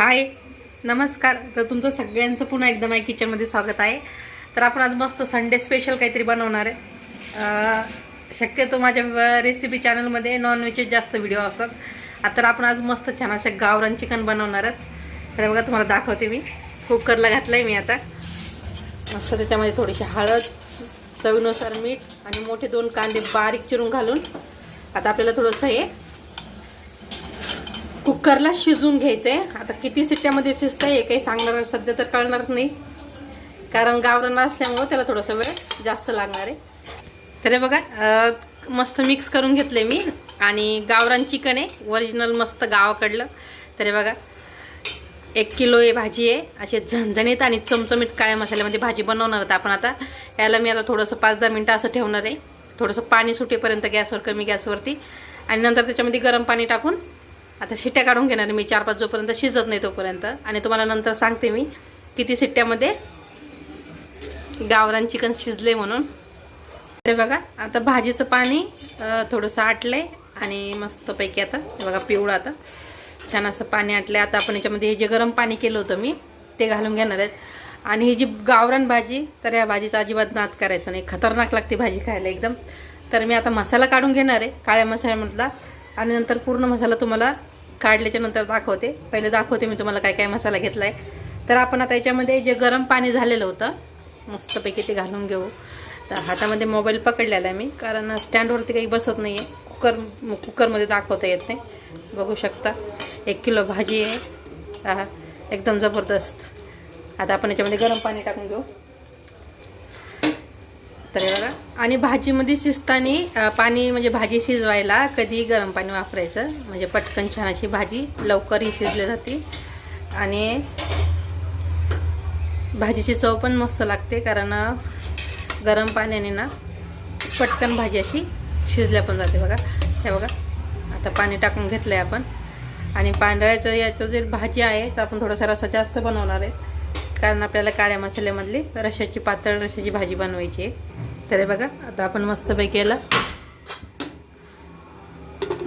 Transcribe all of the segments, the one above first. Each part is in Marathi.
हाय. नमस्कार. तर तुमचं सगळ्यांचं पुन्हा एकदा आहे किचनमध्ये स्वागत आहे. तर आपण आज मस्त संडे स्पेशल काहीतरी बनवणार आहे. शक्यतो माझ्या रेसिपी चॅनलमध्ये नॉनव्हेजचे जास्त व्हिडिओ असतात. आता तर आपण आज मस्त छान असं गावरान चिकन बनवणार आहेत. तर बघा तुम्हाला दाखवते मी. कुकरला घातलं आहे मी आता. मस्त त्याच्यामध्ये थोडीशी हळद चवीनुसार मीठ आणि मोठे दोन कांदे बारीक चिरून घालून. आता आपल्याला थोडंसं हे कुकरला शिजून घ्यायचंय. आता किती शिट्ट्यामध्ये शिजतंय हे काही सांगणार सध्या तर कळणार नाही. कारण गावरण असल्यामुळं त्याला थोडासा वेळ जास्त लागणार आहे. तर बघा मस्त मिक्स करून घेतले मी. आणि गावरान चिकन आहे ओरिजिनल मस्त गावाकडलं. तरी बघा एक किलो हे भाजी आहे. असे झणझणीत आणि चमचमीत काळ्या मसाल्यामध्ये भाजी बनवणार आहोत आपण आता. याला मी आता थोडंसं पाच दहा मिनटं असं ठेवणार आहे. थोडंसं पाणी सुटेपर्यंत गॅसवर कमी गॅसवरती. आणि नंतर त्याच्यामध्ये गरम पाणी टाकून आता शिट्ट्या काढून घेणार आहे मी. चार पाच जोपर्यंत शिजत नाही तोपर्यंत. आणि तुम्हाला नंतर सांगते मी किती शिट्ट्यामध्ये गावरान चिकन शिजले म्हणून. अरे बघा आता भाजीचं पाणी थोडंसं आटलंय आणि मस्तपैकी आता बघा पिवळं आता. छान असं पाणी आटलं आता आपण याच्यामध्ये हे जे गरम पाणी केलं होतं मी ते घालून घेणार आहेत. आणि ही जी गावरान भाजी तर या भाजीचा अजिबात नाद करायचं नाही. खतरनाक लागते भाजी खायला एकदम. तर मी आता मसाला काढून घेणार आहे काळ्या मसाल्यामधला. आणि नंतर पूर्ण मसाला तुम्हाला काढल्याच्या नंतर दाखवते. पहिले दाखवते मी तुम्हाला काय काय मसाला घेतला आहे तर आपण आता याच्यामध्ये जे गरम पाणी झालेलं होतं मस्तपैकी ते घालून घेऊ. तर हातामध्ये मोबाईल पकडलेला आहे मी कारण स्टँडवरती काही बसत नाही आहे कुकर कुकरमध्ये दाखवता येत नाही. बघू शकता. एक किलो भाजी आहे एकदम जबरदस्त. आता आपण याच्यामध्ये गरम पाणी टाकून घेऊ. तर हे बघा. आणि भाजीमध्ये शिजताना पाणी म्हणजे भाजी शिजवायला कधी गरम पाणी वापरायचं? म्हणजे पटकन छान अशी भाजी लवकरही शिजली जाते. आणि भाजीची चव पण मस्त लागते कारण गरम पाण्याने ना पटकन भाजी अशी शिजल्या पण जाते बघा. हे बघा. आता पाणी टाकून घेतलं आहे आपण. आणि पांढऱ्याचं याचं जे भाजी आहे तर आपण थोडासा रसा जास्त बनवणार आहे. कारण आपल्याला काळ्या मसाल्यामधली रशाची पातळ रशाची भाजी बनवायची आहे. तर हे बघा आता आपण मस्तपैकी याला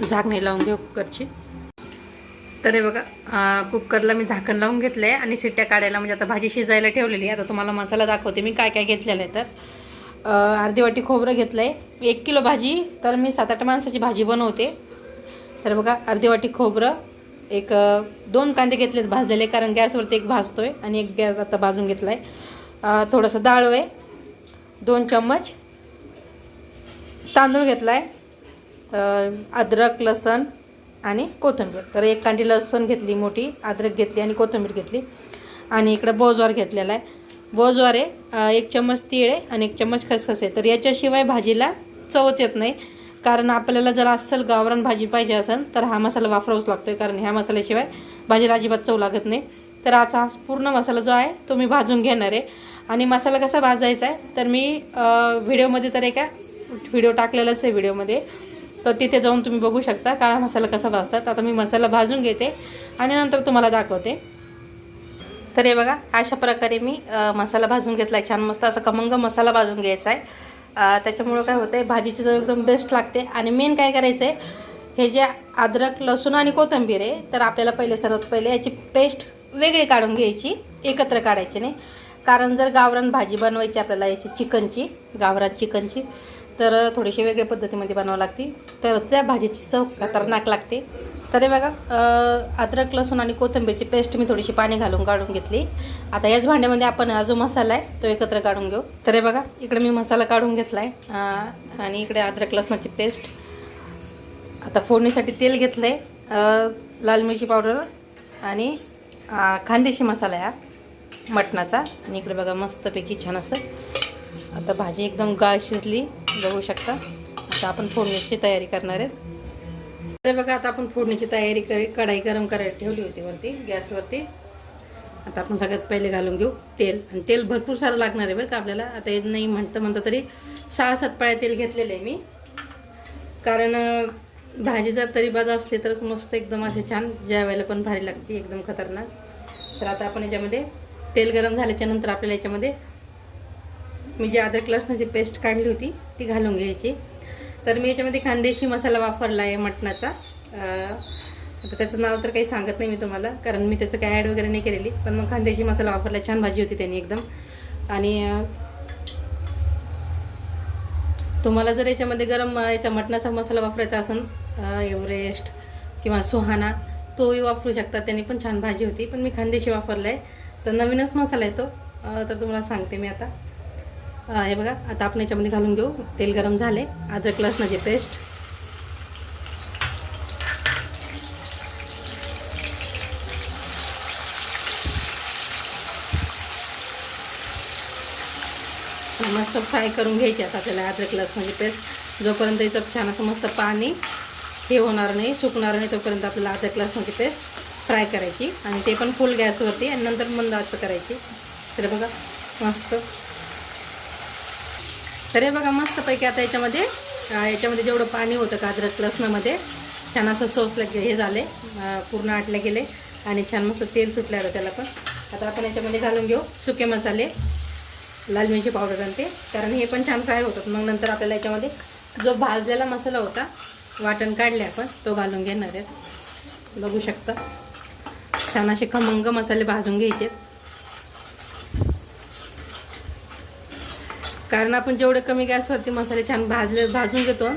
झाकणी लावून घेऊ कुकरची. तर हे बघा कुकरला मी झाकण लावून घेतलं आहे आणि शिट्ट्या काढायला म्हणजे आता भाजी शिजायला ठेवलेली आहे. आता तुम्हाला मसाला दाखवते मी काय काय घेतलेलं आहे तर. अर्धी वाटी खोबरं घेतलं आहे एक किलो भाजी तर मी सात आठ माणसाची भाजी बनवते. तर बघा अर्धी वाटी खोबरं एक दोन कांदे घेतलेत भाजलेले कारण गॅसवरती एक भाजतोय आणि एक गॅस आता भाजून घेतला आहे थोडंसं डाळ आहे. दोन चम्मच. तांदूळ घेतला आहे अद्रक लसण आणि कोथिंबीर. तर एक कांडी लसूण घेतली मोठी अद्रक घेतली आणि कोथिंबीर घेतली. आणि इकडं बोजवार घेतलेला आहे. बोजवार आहे एक चम्मच तीळ आहे आणि एक चम्मच खसखस आहे. तर याच्याशिवाय भाजीला चवच येत नाही. कारण आपल्याला जर अस्सल गावरान भाजी पाहिजे असेल तर हा मसाला वापरावाच लागतो कारण ह्या मसाल्याशिवाय भाजीला अजिबात चव लागत नाही. तर आज हा पूर्ण मसाला जो आहे तो मी भाजून घेणार आहे. आणि मसाला कसा भाजायचा आहे तर मी व्हिडिओमध्ये तर एका व्हिडिओ टाकलेलाच आहे व्हिडिओमध्ये. तर तिथे जाऊन तुम्ही बघू शकता काळा मसाला कसा भाजतात. आता मी मसाला भाजून घेते आणि नंतर तुम्हाला दाखवते. तर हे बघा अशा प्रकारे मी मसाला भाजून घेतला आहे छान मस्त असा खमंग मसाला भाजून घ्यायचा आहे. त्याच्यामुळं काय होतं आहे भाजीची चव एकदम बेस्ट लागते. आणि मेन काय करायचं आहे हे जे अद्रक लसूण आणि कोथिंबीर आहे तर आपल्याला पहिले सर्वात पहिले याची पेस्ट वेगळी काढून घ्यायची एकत्र काढायची नाही. कारण जर गावरान भाजी बनवायची आपल्याला याची चिकनची गावरान चिकनची तर थोडीशी वेगळ्या पद्धतीमध्ये बनवावं लागते. तर त्या भाजीची चव खतरनाक लागते. तरी बघा अद्रक लसूण आणि कोथिंबीरची पेस्ट मी थोडीशी पाणी घालून काढून घेतली. आता याच भांड्यामध्ये आपण हा जो मसाला आहे तो एकत्र काढून घेऊ. तर बघा इकडे मी मसाला काढून घेतला आहे आणि इकडे अद्रक लसणाची पेस्ट. आता फोडणीसाठी तेल घेतलं आहे लाल मिरची पावडर आणि खानदेशी मसाला आहे हा. मटणाचा. आणि इकडे बघा मस्तपैकी छान असं. आता भाजी एकदम गाळ शिजली. बघू शकता. आता आपण फोडणीची तयारी करणार आहेत. तर बघा आता आपण फोडणीची तयारी करी कढाई गरम करायला ठेवली होती वरती गॅसवरती. आता आपण सगळ्यात पहिले घालून घेऊ तेल. आणि तेल भरपूर सारं लागणार आहे बरं का आपल्याला. आता हे नाही म्हणतं म्हणतं तरी सहा सात पाळ्या तेल घेतलेलं आहे मी. कारण भाजी जर तरी बाजू असली तरच मस्त एकदम असे छान जेवायला पण भारी लागते एकदम खतरनाक. तर आता आपण याच्यामध्ये तेल गरम झाल्याच्यानंतर आपल्याला याच्यामध्ये मी जी अद्रक लसणाची पेस्ट काढली होती ती घालून घ्यायची. तर मी याच्यामध्ये खानदेशी मसाला वापरला आहे मटणाचा आता त्याचं नाव तर काही सांगत नाही मी तुम्हाला कारण मी त्याचं काही ॲड वगैरे नाही केलेली पण मग खानदेशी मसाला वापरला छान भाजी होती त्यांनी एकदम. आणि तुम्हाला जर याच्यामध्ये गरम याच्या मटणाचा मसाला वापरायचा असेल एव्हरेस्ट किंवा सुहाना तोही वापरू शकता. त्याने पण छान भाजी होती पण मी खानदेशी वापरला आहे तर नवीनच मसाला येतो. तर तुम्हाला सांगते मी आता. हे बघा आता आपण याच्यामध्ये घालून घेऊ. तेल गरम झाले. अद्रक लसणाची पेस्ट. मस्त फ्राय करून घ्यायची आता आपल्याला अद्रक लसणाची पेस्ट. जोपर्यंत याचं छान असं मस्त पाणी हे होणार नाही सुकणार नाही तोपर्यंत आपल्याला अद्रक लसणाची पेस्ट. फ्राय करायची आणि ते पण फुल गॅसवरती आणि नंतर मंद आचेवर करायची. तर बघा मस्त. तर हे बघा मस्तपैकी आता याच्यामध्ये याच्यामध्ये जेवढं पाणी होतं का अद्रक लसणामध्ये छान असं सोसलं हे झाले पूर्ण आटले गेले आणि छान मस्त तेल सुटलं आता त्याला पण. आता आपण याच्यामध्ये घालून घेऊ सुके मसाले लाल मिरची पावडर आणि ते कारण हे पण छान फ्राय होतात. मग नंतर आपल्याला याच्यामध्ये जो भाजलेला मसाला होता वाटण काढले आपण तो घालून घेणार आहेत. बघू शकता. छान असे खमंग मसाले भाजून घ्यायचे. कारण आपण जेवढे कमी गॅसवरती मसाले छान भाजले भाजून घेतो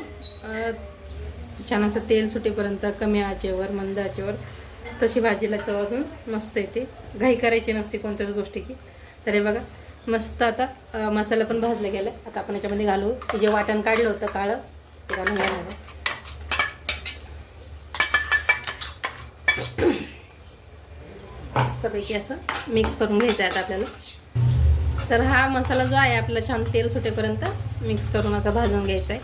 छान असं तेल सुटेपर्यंत कमी आचेवर मंद आचेवर तशी भाजीला चव अजून मस्त येते. घाई करायची नसते कोणत्याच गोष्टीची. तर हे बघा मस्त आता मसाला पण भाजला गेला. आता आपण याच्यामध्ये घालू. ते जे वाटण काढलं होतं काळं ते घालून घेणार मस्तपैकी असं मिक्स करून घ्यायचं आहे आपल्याला. तर हा मसाला जो आहे आपला छान तेल सुटेपर्यंत मिक्स करून असा भाजून घ्यायचा आहे.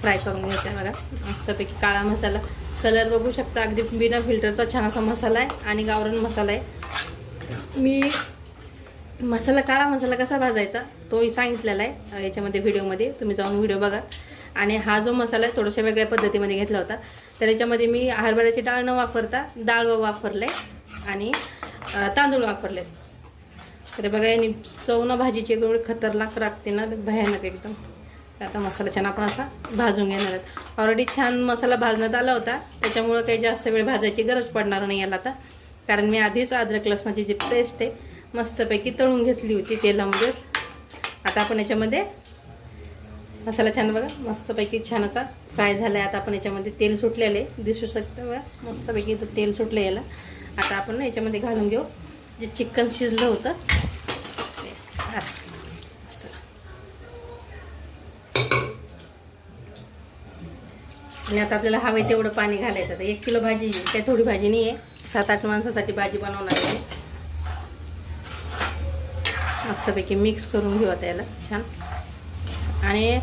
फ्राय करून घ्यायचा आहे बघा. मस्तपैकी काळा मसाला. कलर बघू शकता अगदी बिना फिल्टरचा छान असा मसाला आहे आणि गावरण मसाला आहे. मी मसाला काळा मसाला कसा भाजायचा तोही सांगितलेला आहे याच्यामध्ये व्हिडिओमध्ये. तुम्ही जाऊन व्हिडिओ बघा. आणि हा जो मसाला आहे थोड्याशा वेगळ्या पद्धतीमध्ये घेतला होता. तर याच्यामध्ये मी हरभऱ्याची डाळ न वापरता डाळ आहे आणि तांदूळ वापरले तर बघा यांनी चवना भाजीची एवढी खतरनाक लागते ना भयानक एकदम. आता मसाला छान आपण असा भाजून घेणार आहोत. ऑलरेडी छान मसाला भाजण्यात आला होता. त्याच्यामुळं काही जास्त वेळ भाजायची गरज पडणार नाही याला आता. कारण मी आधीच अद्रक लसणाची जी पेस्ट आहे मस्तपैकी तळून घेतली होती तेलामध्ये. आता आपण याच्यामध्ये मसाला छान बघा मस्तपैकी छान असा फ्राय झाला आहे आता आपण याच्यामध्ये तेल सुटलेलं आहे. दिसू शकतं बघा मस्तपैकी तेल सुटलं याला. आता आपण ना याच्यामध्ये घालून घेऊ. जे चिकन शिजलं होतं. असं. आणि आता आपल्याला हवं तेवढं पाणी घालायचं. आता एक किलो भाजी काही थोडी भाजी नाही आहे सात आठ माणसासाठी भाजी बनवणार आहे मस्तपैकी मिक्स करून घेऊ आता याला. छान. आणि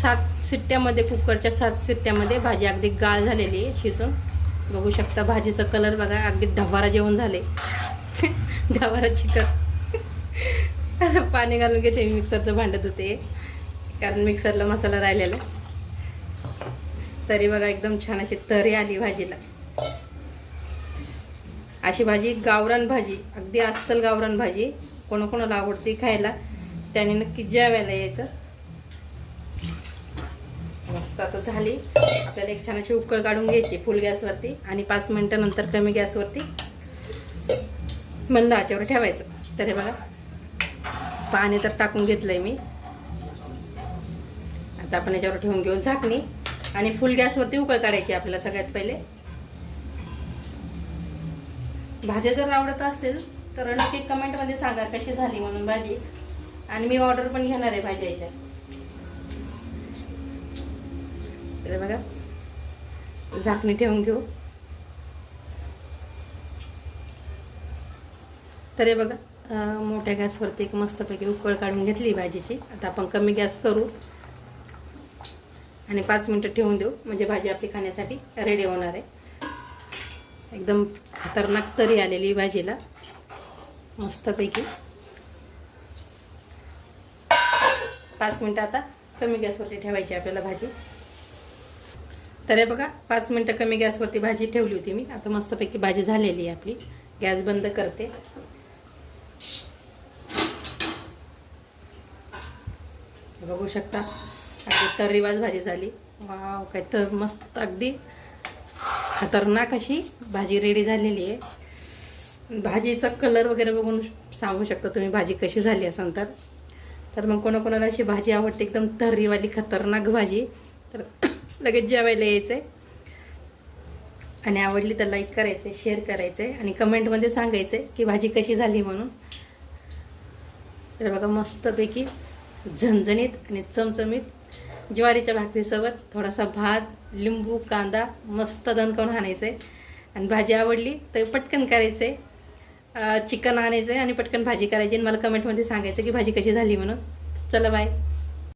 सात सिट्ट्यामध्ये कुकरच्या सात सिट्ट्यामध्ये भाजी अगदी गाळ झालेली आहे शिजून. बघू शकता भाजीचा कलर बघा अगदी ढवारा जेवण झाले. ढवारा चिकन आता पाणी घालून घेते मी मिक्सरचं भांडत होते कारण मिक्सरला मसाला राहिलेला तरी बघा एकदम छान अशी तरी आली भाजीला. अशी भाजी गावरान भाजी अगदी अस्सल गावरान भाजी. कोणाकोणाला आवडते खायला त्याने नक्की जेवायला यायचं आता झाली. आपल्याला एक छान अशी उकळ काढून घ्यायची फुल गॅसवरती आणि पाच मिनटानंतर कमी गॅसवरती मंद आचेवर ठेवायचं. तर हे बघा पाणी तर टाकून घेतलंय मी. आता आपण याच्यावर ठेवून घेऊन झाकणी. आणि फुल गॅसवरती उकळ काढायची आपल्याला सगळ्यात पहिले. भाज्या जर आवडत असेल तर नक्की कमेंटमध्ये सांगा कशी झाली म्हणून भाजी. आणि मी ऑर्डर पण घेणार आहे भाज्याच्या तर बघा. झाकणी ठेवून घेऊ. तर हे बघा मोठ्या गॅसवरती एक मस्तपैकी उकळ काढून घेतली भाजीची. आता आपण कमी गॅस करू. आणि पाच मिनटं ठेवून देऊ. म्हणजे भाजी आपली खाण्यासाठी रेडी होणार आहे. एकदम खतरनाक तरी आलेली भाजीला. मस्तपैकी. पाच मिनटं आता कमी गॅसवरती ठेवायची आपल्याला भाजी. तर हे बघा पाच मिनटं कमी गॅसवरती भाजी ठेवली होती मी. आता मस्तपैकी भाजी झालेली आहे आपली. गॅस बंद करते. बघू शकता अगदी तर्रीवाज भाजी झाली. वाव काय तर मस्त अगदी खतरनाक अशी भाजी रेडी झालेली आहे. भाजीचा कलर वगैरे बघून सांगू शकता तुम्ही भाजी कशी झाली असेल तर. तर मग कोणाकोणाला अशी भाजी आवडते एकदम तर्रीवाली खतरनाक भाजी. तर लगेच जेवायला यायचं. आहे आणि आवडली तर लाईक करायचे शेअर करायचे आणि कमेंटमध्ये सांगायचे की भाजी कशी झाली म्हणून. तर बघा मस्तपैकी झणझणीत आणि चमचमीत ज्वारीच्या भाकरीसोबत थोडासा भात लिंबू कांदा मस्त दणकावून आणायचं. आहे आणि भाजी आवडली तर पटकन करायचं. आहे चिकन आणायचं आहे आणि पटकन भाजी करायची. आणि मला कमेंटमध्ये सांगायचं की भाजी कशी झाली म्हणून. चला बाय